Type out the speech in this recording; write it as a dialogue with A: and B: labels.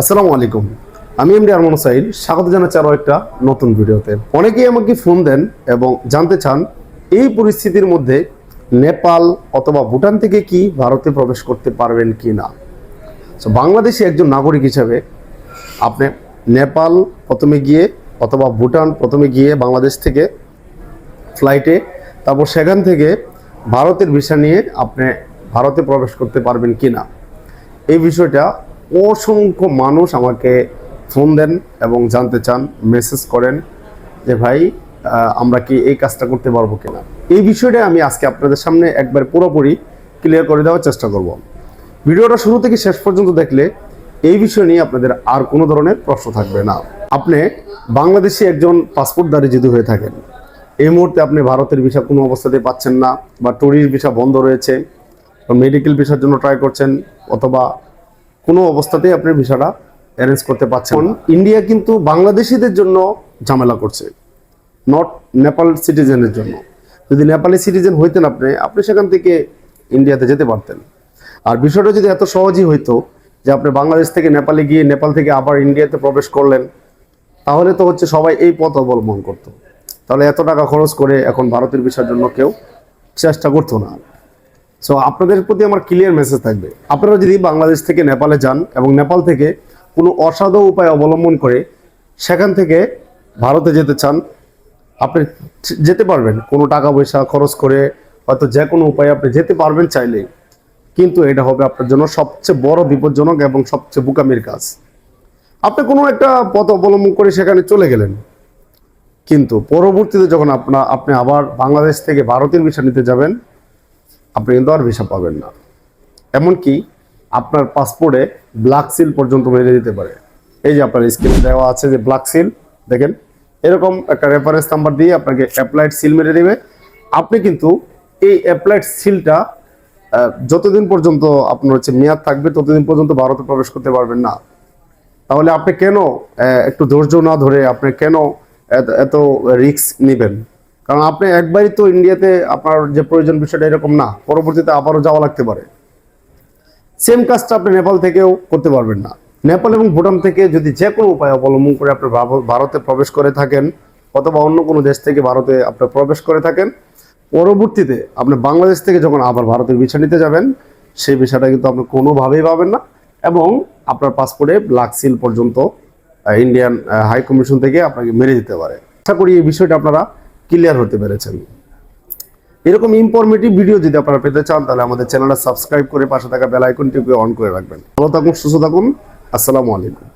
A: আসসালামু আলাইকুম। আমি এমডি আরমান সাইল স্বাগত জানাচ্ছি আরও একটা নতুন ভিডিওতে। অনেকেই আমাকে ফোন দেন এবং জানতে চান, এই পরিস্থিতির মধ্যে নেপাল অথবা ভুটান থেকে কি ভারতে প্রবেশ করতে পারবেন কি না? সো বাংলাদেশি একজন নাগরিক হিসাবে আপনি নেপাল প্রথমে গিয়ে অথবা ভুটান প্রথমে গিয়ে বাংলাদেশ থেকে ফ্লাইটে, তারপর সেখান থেকে ভারতের ভিসা নিয়ে আপনি ভারতে প্রবেশ করতে পারবেন কি না? এই বিষয়টা অসংখ্য মানুষ আমাকে ফোন দেন এবং জানতে চান, মেসেজ করেন যে, ভাই আমরা কি এই কাজটা করতে পারব কিনা? এই বিষয়টা আমি আজকে আপনাদের সামনে একবার পুরোপুরি ক্লিয়ার করে দেওয়ার চেষ্টা করব। ভিডিওটা শুরু থেকে শেষ পর্যন্ত দেখলে এই বিষয় নিয়ে আপনাদের আর কোনো ধরনের প্রশ্ন থাকবে না। আপনি বাংলাদেশি একজন পাসপোর্টধারী যদি হয়ে থাকেন, এই মুহূর্তে আপনি ভারতের ভিসা কোনো অবস্থাতেই পাচ্ছেন না বা ট্যুরিস্ট ভিসা বন্ধ রয়েছে মেডিকেল ভিসার জন্য ট্রাই করছেন অথবা কোনো অবস্থাতেই আপনি ভিসাটা অ্যারেঞ্জ করতে পারছেন। ইন্ডিয়া কিন্তু বাংলাদেশিদের জন্য ঝামেলা করছে নট নেপাল সিটিজেনের জন্য। যদি নেপালি সিটিজেন হইতেন আপনি আপনি সেখান থেকে ইন্ডিয়াতে যেতে পারতেন। আর বিষয়টা যদি এত সহজই হইতো যে আপনি বাংলাদেশ থেকে নেপালে গিয়ে নেপাল থেকে আবার ইন্ডিয়াতে প্রবেশ করলেন, তাহলে তো হচ্ছে সবাই এই পথ অবলম্বন করতো। তাহলে এত টাকা খরচ করে এখন ভারতের ভিসার জন্য কেউ চেষ্টা করতো না। সো আপনাদের প্রতি আমার ক্লিয়ার মেসেজ থাকবে। আপনারা যদি বাংলাদেশ থেকে নেপালে যান এবং নেপাল থেকে কোনো অসাধু উপায় অবলম্বন করে সেখান থেকে ভারতে যেতে চান, আপনি যেতে পারবেন। কোনো টাকা পয়সা খরচ করে হয়তো যে কোনো উপায়ে আপনি যেতে পারবেন চাইলেই। কিন্তু এটা হবে আপনার জন্য সবচেয়ে বড় বিপজ্জনক এবং সবচেয়ে বোকামির কাজ। আপনি কোনো একটা পথ অবলম্বন করে সেখানে চলে গেলেন। কিন্তু পরবর্তীতে যখন আপনা, আপনি আবার বাংলাদেশ থেকে ভারতের ভিসা নিতে যাবেন আপনি কিন্তু আর ভিসা পাবেন না। এমনকি আপনার পাসপোর্টে ব্ল্যাক সিল পর্যন্ত মেরে দিতে পারে। এই যে আপনার স্ক্রিনে দেওয়া আছে যে ব্ল্যাক সিল দেখেন, এরকম একটা রেফারেন্স নাম্বার দিয়ে আপনাকে অ্যাপ্লাইড সিল মেরে দেবে। আপনি কিন্তু এই অ্যাপ্লাইড সিলটা যতদিন পর্যন্ত আপনার হচ্ছে মেয়াদ থাকবে, ততদিন পর্যন্ত ভারতে প্রবেশ করতে পারবেন না। তাহলে আপনি কেন একটু ধৈর্য না ধরে আপনি কেন এত- এত রিস্ক নেবেন? কারণ আপনি একবারই তো ইন্ডিয়াতে আপনার যে প্রয়োজন বিষয়টা এরকম না, পরবর্তীতে আবারও যাওয়া লাগতে পারে। সেম কাজটা আপনি নেপাল থেকেও করতে পারবেন না। নেপাল এবং ভুটান থেকে যদি যে কোনো উপায় অবলম্বন করে আপনি ভারতে প্রবেশ করে থাকেন, অথবা অন্য কোনো দেশ থেকে ভারতে আপনি প্রবেশ করে থাকেন, পরবর্তীতে আপনি বাংলাদেশ থেকে যখন আবার ভারতের ভিসা নিতে যাবেন, সেই ভিসাটা কিন্তু আপনি কোনোভাবেই পাবেন না এবং আপনার পাসপোর্টে ব্ল্যাক সিল পর্যন্ত ইন্ডিয়ান হাই কমিশন থেকে আপনাকে মেরে দিতে পারে। আশা করি এই বিষয়টা আপনারা ক্লিয়ার হতে পেরেছেন। এরকম ইনফরমেটিভ ভিডিও যদি আপনারা পেতে চান, তাহলে আমাদের চ্যানেলটা সাবস্ক্রাইব করে পাশে থাকা বেল আইকনটি অন করে রাখবেন। ভালো থাকুন, সুস্থ থাকুন। আসসালামু আলাইকুম।